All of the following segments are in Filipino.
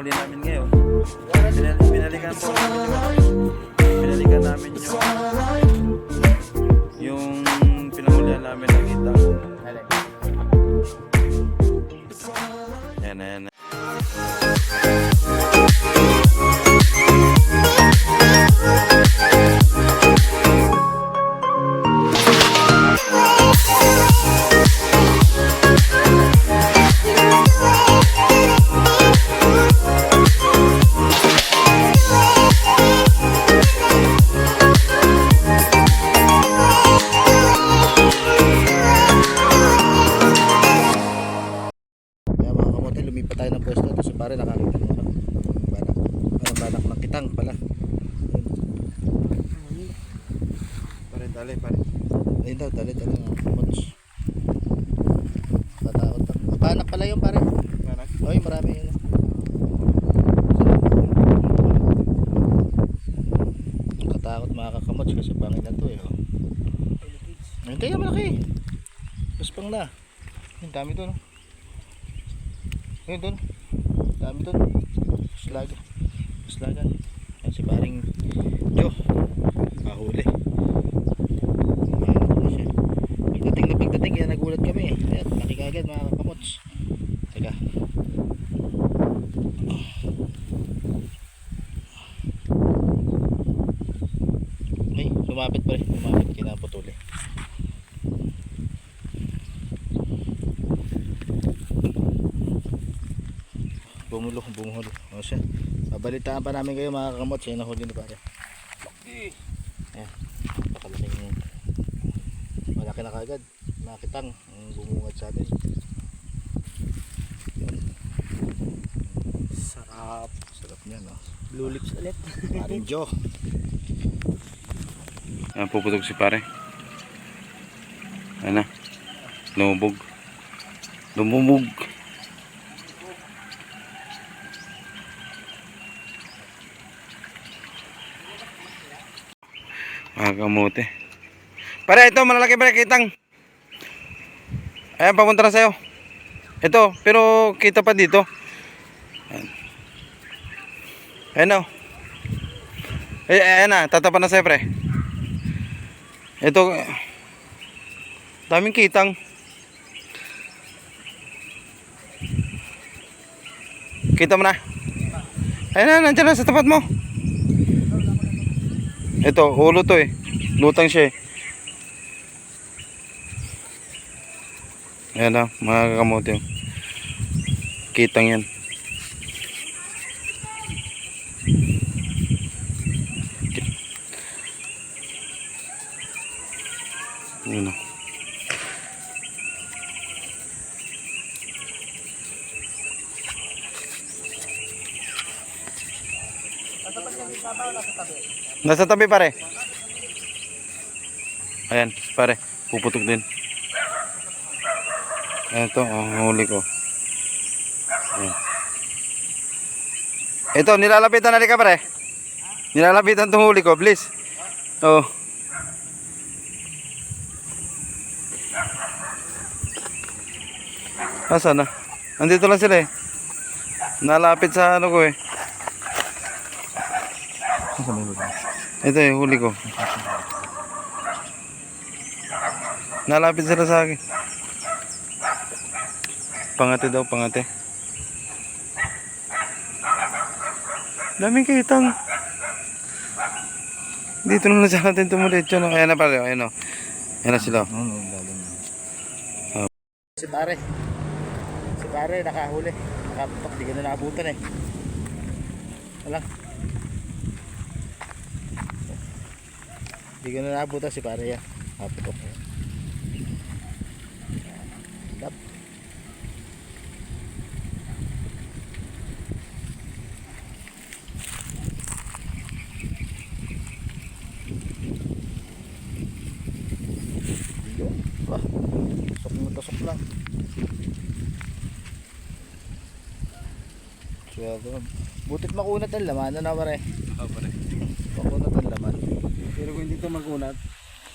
pinahuli namin ngayon. Pinal pinalikan po. Pinalikan namin yung yung pinahulihan namin ng itang. Yan, yan. Kaya pare nakakita ng ano, ng banak. Ano, banak ng kitang pala. Pare, dali, pare. Ayun daw, dali, dali. Katakot ako. Banak pala yun pare. Banak. Oy, marami yun. Katakot mga kakamots kasi bangin na to eh. Oh. Ayun kaya malaki. Mas pang na. Ayun, dami to no. Ayun doon. Dami doon. Slag. Slagan. Yan si paring Jo. Kahuli. Pagdating na pagdating kaya nagulat kami. Ayan, laki kagad mga kakamots. Teka. Ay, lumapit pa rin. Lumapit kinaputuli. Bumulo, bumulo. O siya. Babalitaan pa namin kayo mga kakamot. Siya nahuli ni pare. Ayan. Pakalaking malaki na kagad. Nakitang ang bumungad sa atin. Sarap. Sarap niya no. Blue lips ulit. Paring Joe. Yan, puputog si pare. Ano? Lumubog. Lumubog. Mga kamote. Pare, ito malalaki pare, kitang. Ayan, papunta na sa'yo. Ito, pero kita pa dito. Ayan. Ayan na. oh. Eh, ayan na, tatapan na sa'yo, pre. Ito, daming kitang. Kita mo na. Ayan na, nandiyan na sa tapat mo. Ito, ulo to eh. Lutang siya eh. Ayan na, mga kakamote. Kitang yan. Nasa tabi pare. Ayan, pare. Puputok din. Ito, ang huli ko. Ito, nilalapitan na ka pare. Nilalapitan itong huli ko, please. Oh. Nasaan na? Nandito lang sila eh. Nalapit sa ano ko eh. Ito eh, huli ko. Nalapit sila sa akin. Pangate daw, pangate. Daming kitang. Dito na lang sa natin tumulit yun. Ayan na pala, ayan o. Ayan na sila. Si pare. Si pare nakahuli. Nakaputok. Di ka na naabutan eh. Wala. Di ka na naabutan si pare yan. Nakaputok. Dap. Yun. Wah. Tusok mo tusok lang. Butit makunat ang laman. Ano na pare? Oh, pare. Makunat ang laman. Pero kung hindi ito magunat,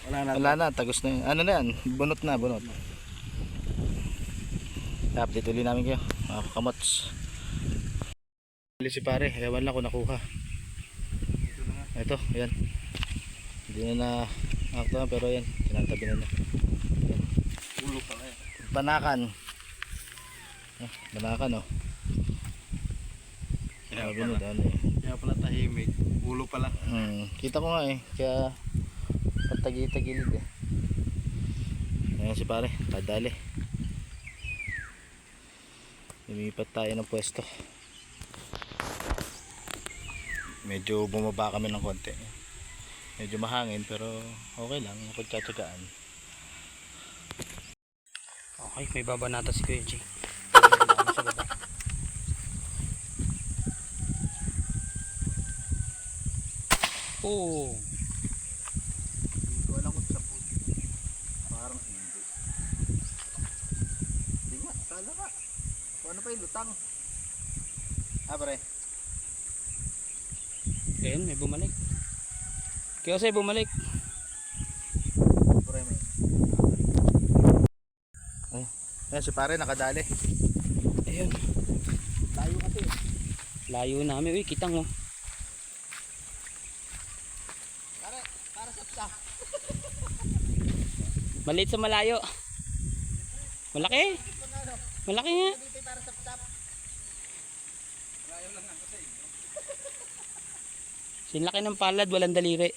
wala na. Wala na. Tagos na yun. Ano na yan? Bunot na. Bunot. Update ulit namin kayo. Mga kamots. Huli si pare, ewan lang kung nakuha. Ito, yan. Hindi na na akto na pero yan, tinatabi na niya. Yan. Ulo pala yan. Banakan. Ah, banakan oh. Kaya pala. Kaya pala tahimik. Ulo pala. Hmm, kita ko nga eh, kaya patagi-tagilid eh. Ayan si pare, kadali. Lumipat tayo ng pwesto. Medyo bumaba kami ng konti. Medyo mahangin pero okay lang, napagtsatsagaan. Okay, may babanata si Kuya G. Oh, Hindi ko alam kung sa pool. Parang hindi. Hindi nga, kala ka. Kung ano pa yung lutang. Ah, pare. ayun, may bumalik. Kaya sa'yo bumalik. Pare may. Ay, ayan si pare nakadali. Ayun, Layo kasi. layo namin. Uy, kitang oh. Pare, para sa psa. Maliit sa malayo. Malaki. Malaki nga. Sinlaki ng palad, walang daliri.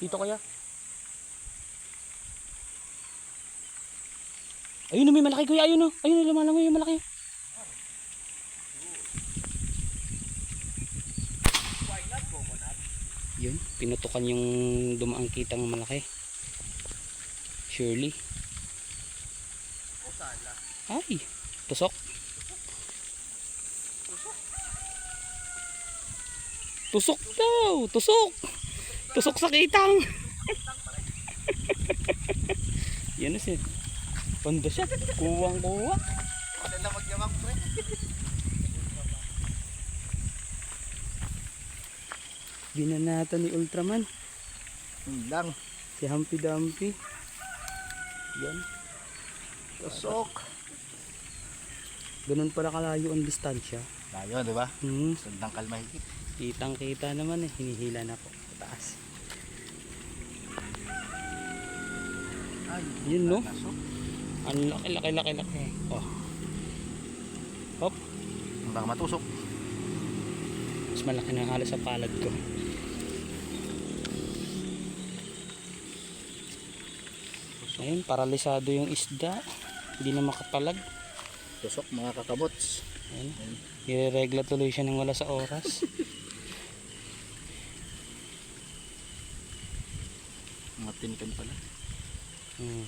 Dito kaya? Ayun na may malaki kuya, ayun o. Ayun na lumalangoy yung malaki. Yun, pinutukan yung dumaang kitang malaki. Surely. Ay, tusok. Tusok daw, tusok. Tusok sa kitang. Yan na siya. Panda siya. Kuwang kuwa. Wala lang magyamang pre. Binanata ni Ultraman. Lang. Si Humpy Dumpy. Yan. Tusok. Ganun pala kalayo ang distansya. Layo, di ba? Hmm. Sandang kalmahigit. Kitang kita naman eh. Hinihila na po. Taas. Ay, Yun no. nasok. Ang laki laki laki laki. Oh. Hop. Baka matusok. Mas malaki na halos sa palad ko. Ayun, paralisado yung isda. Hindi na makapalag. Tusok mga kakabots. Ayun. Ireregla tuloy siya ng wala sa oras. Mga tinikan pala. Hmm.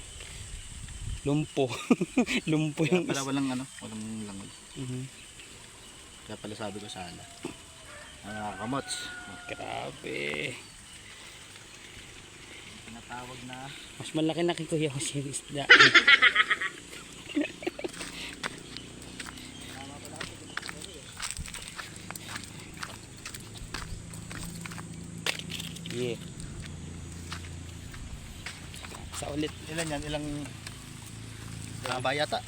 Lumpo. Lumpo Kaya yung pala isda. walang ano, walang langoy. Mhm. Kaya pala sabi ko sana. Mga kakamots. Grabe. Tinatawag na Mas malaki na kay Kuya Jose yung isda. yeah. Sa ulit. ilan yan? Ilang haba yata.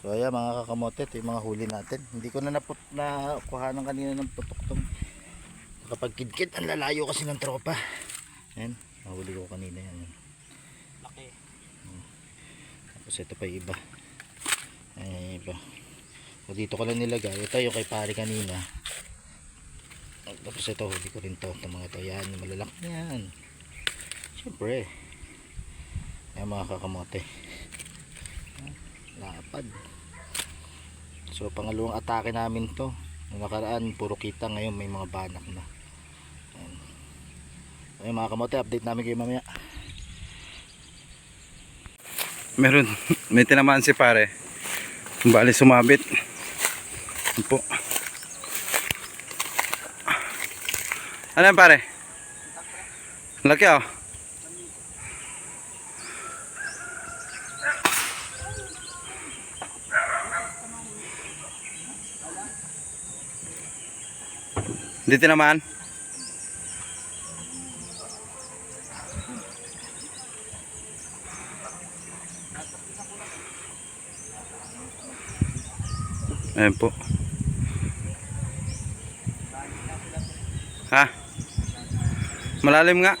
So ayan mga kakamote, ito yung mga huli natin. Hindi ko na naput na kuhanan kanina ng tong kapag kidkid ang lalayo kasi ng tropa. Ayan, nahuli ko kanina yan. Laki. Tapos ito pa yung iba. Yung iba. So dito ko lang nilagay. Ito yung kay pare kanina. Tapos ito huli ko rin to. Itong mga ito. Yan, malalaki yan. Siyempre. Ayan mga kakamote. Lapad. So pangalawang atake namin to. Nakaraan puro kita ngayon may mga banak na. Ayun mga kamote, update namin kayo mamaya. Meron, may tinamaan si pare. Bali sumabit. Yun po. Ano yan pare? Laki oh. Hindi tinamaan? Ayan po. Ha? Malalim nga.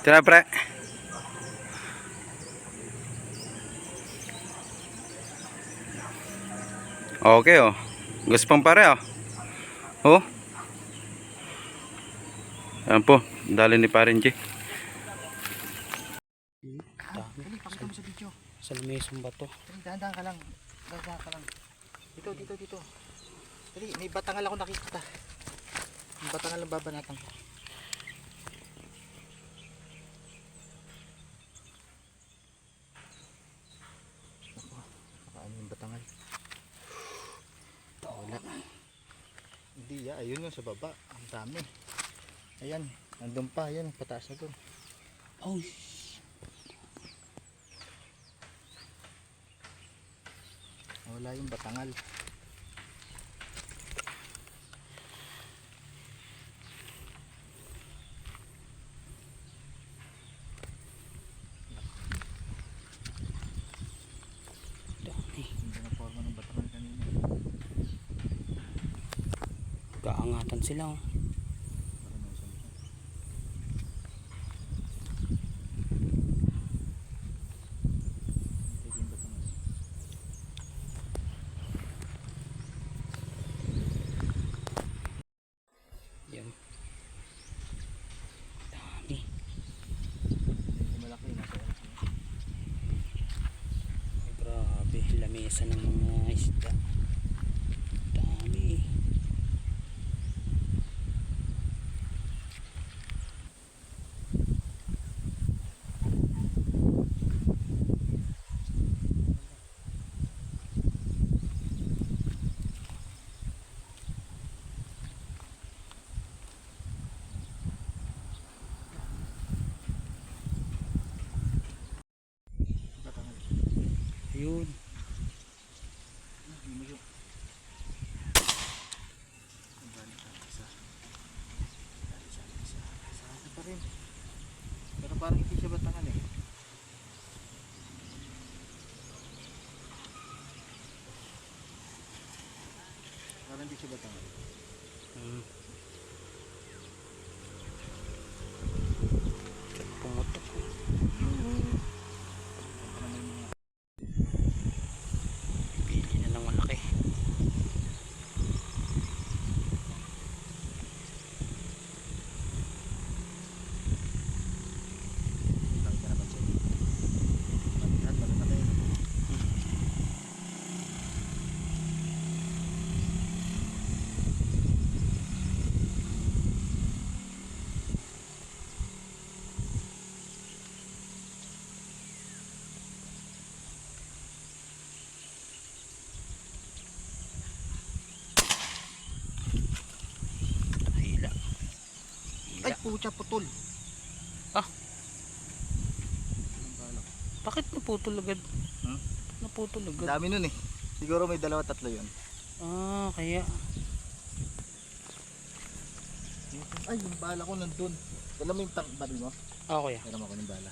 Tira pre. Okay oh. Gusto pang pare oh. Oh. Ayan po. Dali ni Parin G. Sa lumesong bato. Dahan-dahan ka lang. Dahan-dahan ka lang. Dito, dito, dito. Dali, may batangal ako nakikita. May batangal ang babanatan ko. Nakaano yung batangal. Wala. Hindi, ya, ayun yung sa baba. Ang dami. Ayan, nandun pa, ayan, pataas na dun. Oh, Wala yung batangal. Kaangatan sila oh. Pucha, putol. Ah. Bakit naputol agad? Hmm? Naputol agad. dami nun eh. Siguro may dalawa tatlo yun. Ah, kaya. Ay, yung bala ko nandun. Dala mo yung tank baril mo? Ah, kuya. Meron ako ng bala.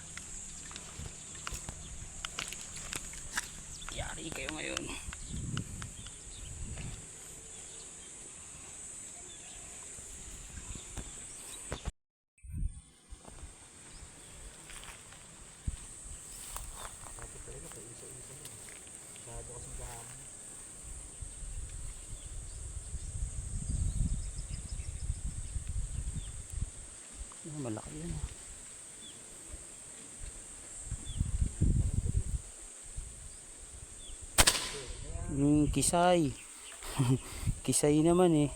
Yari kayo ngayon. Ah, malaki yun. ah. Yung kisay. kisay naman eh.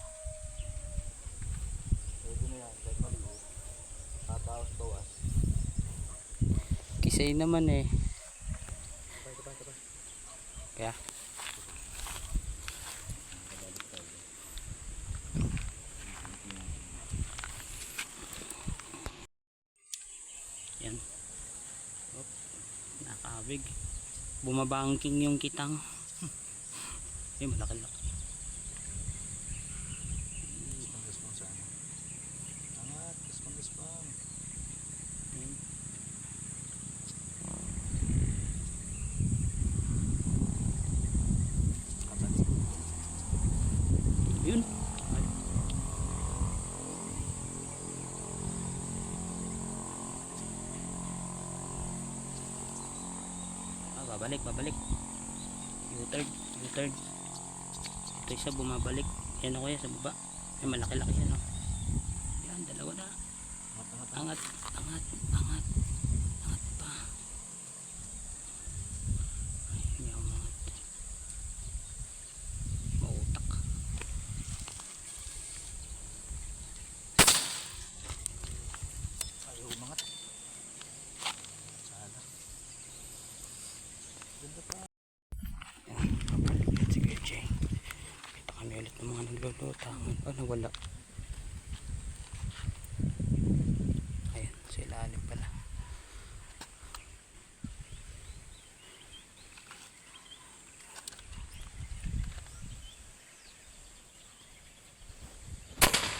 Kisay naman eh. Kaya. Yan. Nakabig. Bumabangking yung kitang. Ay, malaki laki. Gaspang-gaspang sa ano? Angat, gaspang-gaspang. Hmm. Yun. Ah, babalik, babalik. U-turn, U-turn. Ito isa bumabalik. Yan o kuya sa baba. Ay malaki-laki yan o. Yan, dalawa na. Angat. Angat pa. Ayun yung angat. Mautak. Ayaw umangat. Sana. Papalit si Kuya Jay. Kita kami ulit ng mga naglulutangan. Oh, nawala. Ayan, sa ilalim pala.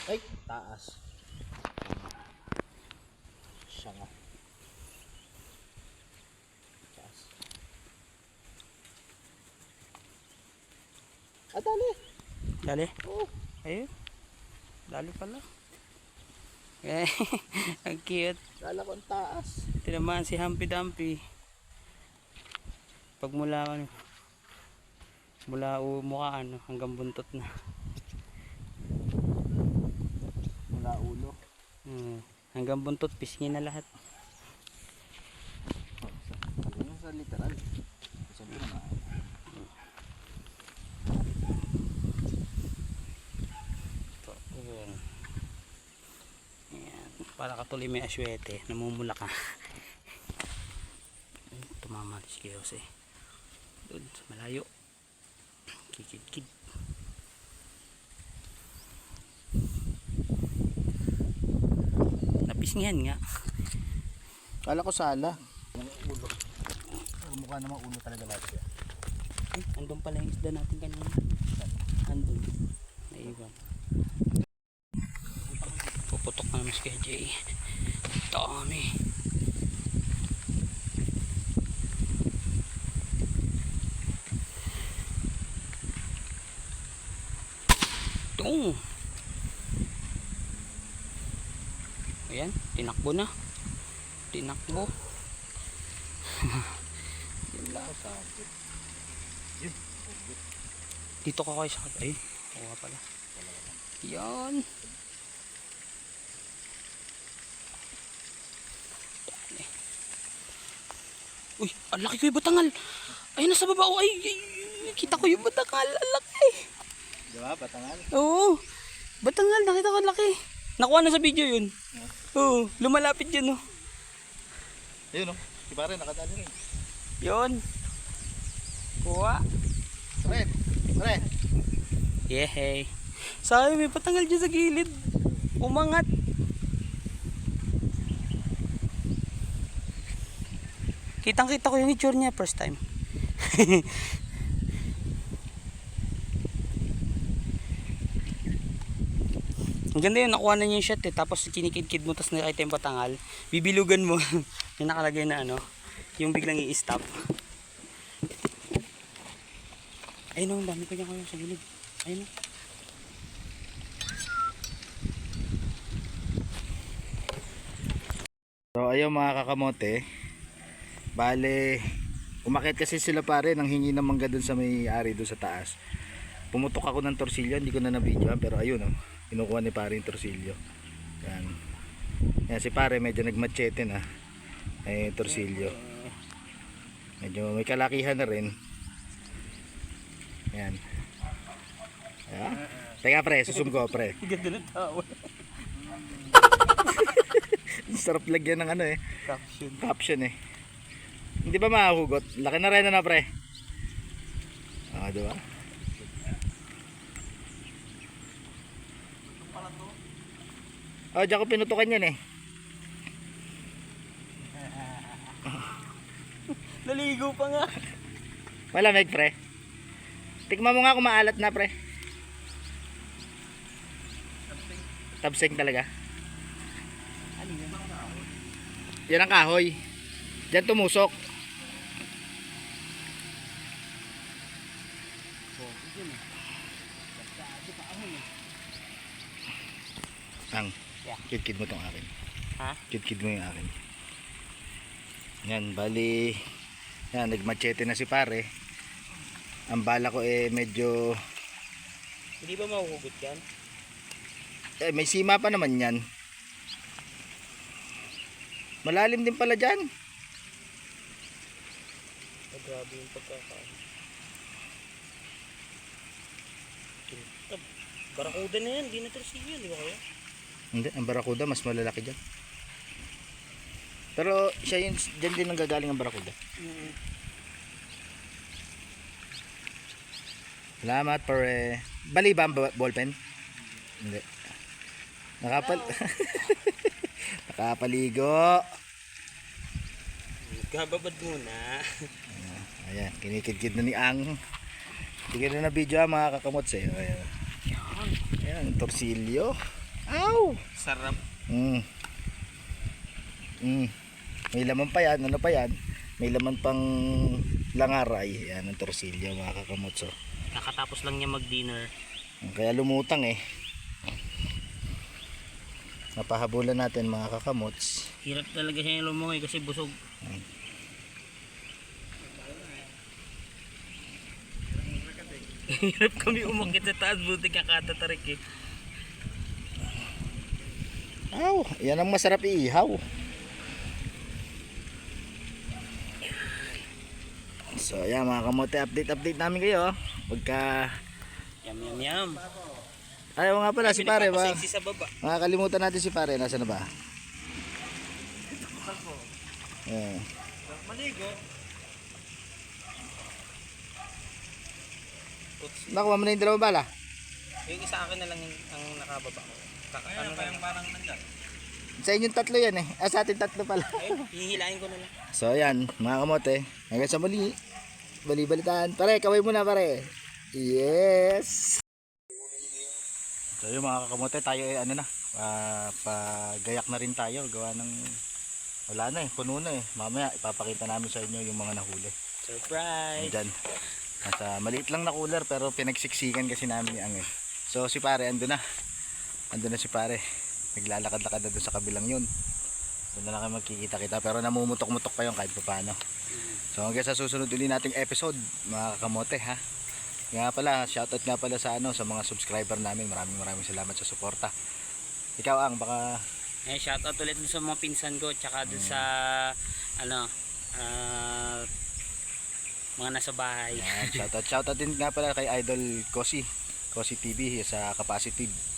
Ay, taas. Siya nga. Taas. Ah, dali. Dali. Oo. Ayun. Dali pala. Eh, ang cute. Kala ko ang taas. Tinamaan si Humpy Dumpy. Pag mula ano, mula mukha ano, hanggang buntot na. Mula ulo. Hmm. Hanggang buntot, pisngin na lahat. Mo sa literal. Sabi mo na. Ito, yun. Ayan. Para katuloy may aswete, namumula ka. Tumama si Kiyose. Doon, sa malayo. Kikid-kid. Napisngihan nga. Kala ko sala. Ulo. Mukha namang ulo talaga lahat siya. Ay, andun pala yung isda natin kanina. Andun. Naiwan. Puputok na si Kuya Jay. Dami. Tung. Ayan, tinakbo na. Tinakbo. Dito ka kayo sa Ay, oo pala. Yan. Uy, ang laki ko yung batangal. Ay, nasa baba. Oh, ay, ay, kita ko yung batangal. Ang laki. Di ba? Batangal. Oo. Batangal, nakita ko ang laki. Nakuha na sa video yun. Oo, lumalapit yun. Oh. Ayun o. Si pare nakadali rin. Yun. Kuha. Pare. Pare. Yehey. Sayang may patangal dyan sa gilid. Umangat. Kitang kita ko yung itsure niya first time. Ang ganda yun, nakuha na niya yung shot eh. Tapos kinikid-kid mo, tapos nakita yung patangal. Bibilugan mo. yung nakalagay na ano, yung biglang i-stop. Ayun o, ang dami pa niya kayo sa gilid. Ayun o. So ayun mga kakamote. Bale, umakit kasi sila pare nang hingi ng mangga dun sa may ari dun sa taas. Pumutok ako ng torsilyo, hindi ko na na-video pero ayun oh, kinukuha ni pare yung torsilyo. Yan. Yan si pare medyo nagmachete na. Eh torsilyo. Medyo may kalakihan na rin. Yan. Yeah. Teka pre, susum ko pre. Ganda ng tao. Sarap lagyan ng ano eh. Caption. caption eh. Hindi ba mahugot? Laki na rin na pre. Ah, di ba? Oh, diyan ko pinutukan yan eh. Naligo pa nga. Malamig pre. Tikman mo nga kung maalat na pre. Tabsing talaga. Yan ang kahoy. Diyan tumusok. Ang, Yeah. Kid-kid mo tong akin. Ha? Kid-kid mo yung akin. Yan, bali Yan, nagmachete na si pare. Ang bala ko eh medyo Hindi ba mahuhugot yan? eh, may sima pa naman yan. Malalim din pala dyan. Oh, grabe yung pagkakaano. Kintab. Barakuda na yan, di na torsilyo, di ba kaya? Hindi, ang barakuda mas malalaki dyan. Pero siya yun, dyan din ang gagaling ang barakuda. Salamat pare. Bali ba ang ba- ballpen? Hindi. Nakapal... Nakapaligo. Gababad muna. Ayan, kinikidkid na ni Ang. Tignan na na video ah, mga kakamot sa'yo. Ayan. Ayan, torsilyo. Ow! Sarap. Mm. Mm. May laman pa yan. Ano pa yan? May laman pang langaray. Ayan, ang torsilyo mga kakamot. So, Kakatapos lang niya mag-dinner. kaya lumutang eh. Napahabulan natin mga kakamots. Hirap talaga siya yung lumungoy kasi busog. Hirap kami umakit sa taas, buti kakatatarik eh. Aw, yan ang masarap iihaw. So, ayan mga kamote, update update namin kayo. oh. Pagka Yum yum yum. Ayaw nga pala si pare ba? Sa baba. Makakalimutan natin si pare, nasa na ba? Ayan. Maligo. Nakuha mo na yung dalawang bala. Yung isa akin na lang ang nakababa ko. Ayun, parang parang nandyan. Sa inyong tatlo yan eh. Ah, sa atin tatlo pala. Ayun, hihilain ko na lang. So ayan, mga kamote. Hanggang sa muli. Bali-balitaan. Pare, kaway muna pare. Yes! So yung mga kakamote, tayo ay ano na. ah, pagayak na rin tayo. Gawa ng wala na eh. Puno na eh. Mamaya ipapakita namin sa inyo yung mga nahuli. Surprise! Diyan. Nasa maliit lang na cooler pero pinagsiksikan kasi namin yung eh. So si pare ando na. Ando na si pare. Naglalakad-lakad na doon sa kabilang yun. Doon na lang kayo magkikita-kita pero namumutok-mutok pa yun kahit pa paano. So hanggang sa susunod ulit nating episode mga kakamote ha. Nga pala, shoutout nga pala sa ano sa mga subscriber namin. Maraming maraming salamat sa suporta. Ikaw ang baka Eh, shoutout ulit dun sa mga pinsan ko, tsaka dun sa, ano, ah, mga nasa bahay. Yan, shoutout. Shoutout din nga pala kay Idol Kosi. Kosi TV sa Capacitive.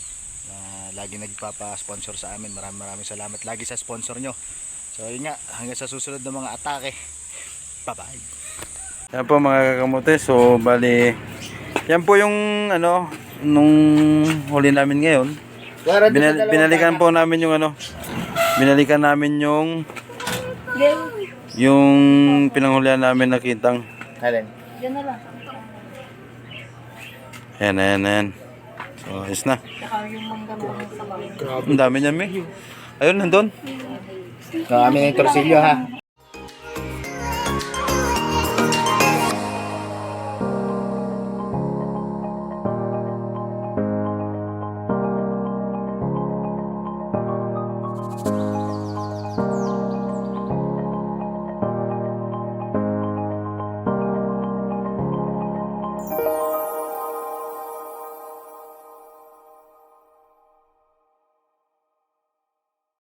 Na lagi nagpapa-sponsor sa amin. Maraming maraming salamat lagi sa sponsor nyo. So yun nga, hanggang sa susunod na mga atake. Bye-bye. Yan po mga kakamote. So, bali, yan po yung ano, nung huli namin ngayon. Binal- binalikan po namin yung ano, binalikan namin yung yung pinanghulihan namin na kitang. Alin? Ayan, ayan, ayan. So, ayos na. Ang dami niyan, may. Ayun, nandun. So, kami ng torsilyo ha.